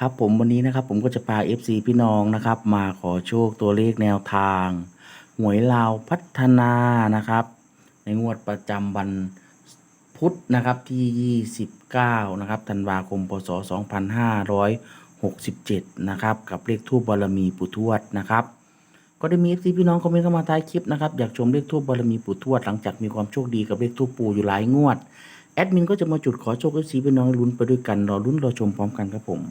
ครับผมวันนี้นะครับผมก็จะพา FC พี่น้องนะครับ มาขอโชคตัวเลขแนวทาง หวยลาวพัฒนานะครับ ในงวดประจำวันพุธนะครับที่ 29 นะครับธันวาคมพศ 2567 นะครับกับเลขทูบบารมีปู่ทวดนะครับก็ได้มี FC พี่น้องคอมเมนต์เข้ามาใต้คลิปนะครับอยากชมเลขทูบบารมีปู่ทวดหลังจากมีความโชคดีกับเลขทูบปู่อยู่หลายงวดแอดมินก็จะมาจุดขอโชค FC พี่น้องลุ้นไปด้วยกันรอลุ้นรอชมพร้อมกันครับผม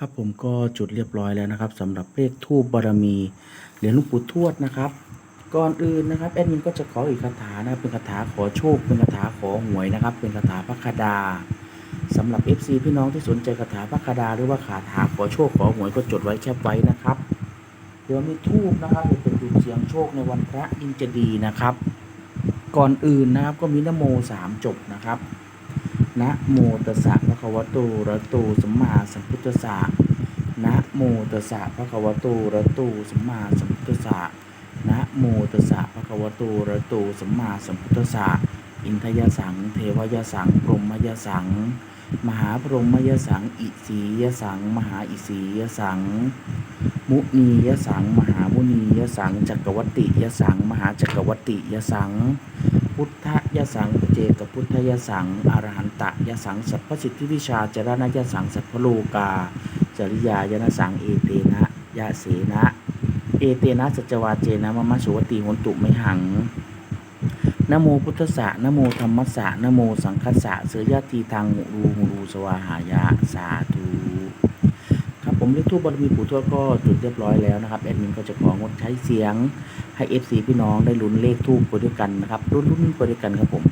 ครับผมก็จุดเรียบร้อยแล้วนะครับสำหรับเลขทูบบารมีเหรียญหลวงปู่ทวดนะครับ ก่อนอื่นนะครับแอดมินก็จะขออีกคาถานะครับเป็นคาถาขอโชคเป็นคาถาขอหวยนะครับ เป็นคาถาพระคดาสำหรับ FC พี่น้องที่สนใจคาถาพระคดา หรือว่าคาถาขอโชคขอหวยก็จดไว้แคปไว้นะครับ เดี๋ยวมีทูบนะครับเดี๋ยวเป็นจุดเสียงโชคในวันพระยิ่งจะดีนะครับ ก่อนอื่นนะครับก็มีนโมสามจบนะครับ นะโมตัสสะภะคะวะโตอะระโตสัมมาสัมพุทธัสสะนะโมตัสสะภะคะวะโตอะระโตสัมมาสัมพุทธัสสะนะโมตัสสะภะคะวะโตอะระโตสัมมาสัมพุทธัสสะอินทยสัง เทวยสังพรหมยสัง มหาพรหมยสัง อิสียสัง มหาอิสียสัง มุนียสัง มหามุนียสัง จักรวัตติยสัง มหาจักรวัตติยสัง พุทธยสังเจกพุทธยสังอรหันตยสังสัพพสิทธิวิชาจรณยสังสัพพโลกา จริยายนสังเอเตนะยะเสนะเอเตนะสัจวาเจนะมะมะสุวติหนตุไม่หังนโมพุทธสะนโมธรรมสะนโมสังคสะเสยยะทีทางหูรูหูรูสวาหายะสาธุ ผมเลขทูบบารมีปู่ทวดก็จุดเรียบร้อยแล้วนะครับแอดมินก็จะของดใช้เสียงให้ FC พี่น้องได้ลุ้นเลขทูบไปด้วยกันนะครับ รุ่นรุ่นไปด้วยกันครับผม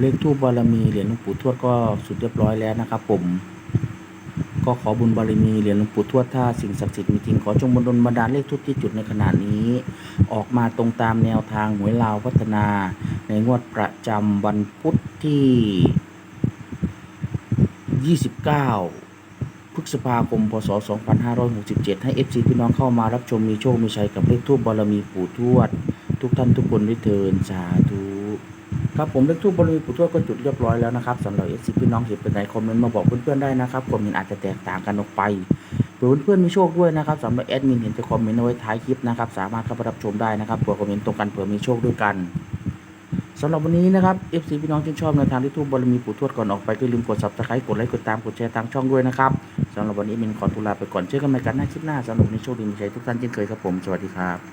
เลขทูบบารมีเหรียญหลวงปู่ทวดก็สุดเรียบร้อยแล้วนะครับ ผม ก็ขอบุญบารมีเหรียญหลวงปู่ทวดถ้าสิ่งศักดิ์สิทธิ์มีจริงขอจงบันดลบันดาลเลขทุกที่จุดในขณะนี้ ออกมาตรงตามแนวทางหวยลาวพัฒนา ในงวดประจำวันพุธที่ 29พฤษภาคม พศ 2567 ให้ FC พี่น้องเข้ามารับชมมีโชค มีชัยกับเลขทูบบารมีปู่ทวด ทุกท่านทุกคนด้วยเทินสาธุ ครับผมเลขทูบบารมีปู่ทวดก็จุดเรียบร้อยแล้วนะครับสำหรับ FC พี่น้องเห็นเป็นไหนคอมเมนต์มาบอกเพื่อนๆได้นะครับความเห็นอาจจะแตกต่างกันออกไปเผื่อเพื่อนๆมีโชคด้วยนะครับสำหรับแอดมินเห็นจะคอมเมนต์เอาไว้ท้ายคลิปนะครับสามารถเข้าไปรับชมได้นะครับเผื่อคอมเมนต์ตรงกันเผื่อมีโชคด้วยกันสำหรับวันนี้นะครับ FC พี่น้องที่ชอบในทางที่ทูบบารมีปู่ทวดก่อนออกไปก็ลืมกด subscribe กดไลค์กดตามกดแชร์ทางช่องด้วยนะครับสำหรับวันนี้มินขอตุลาไปก่อนเจอกันใหม่กันหน้าคลิปหน้าสำหรับวันนี้โชคดีมีชัยทุกท่านเช่นเคยครับผม สวัสดีครับ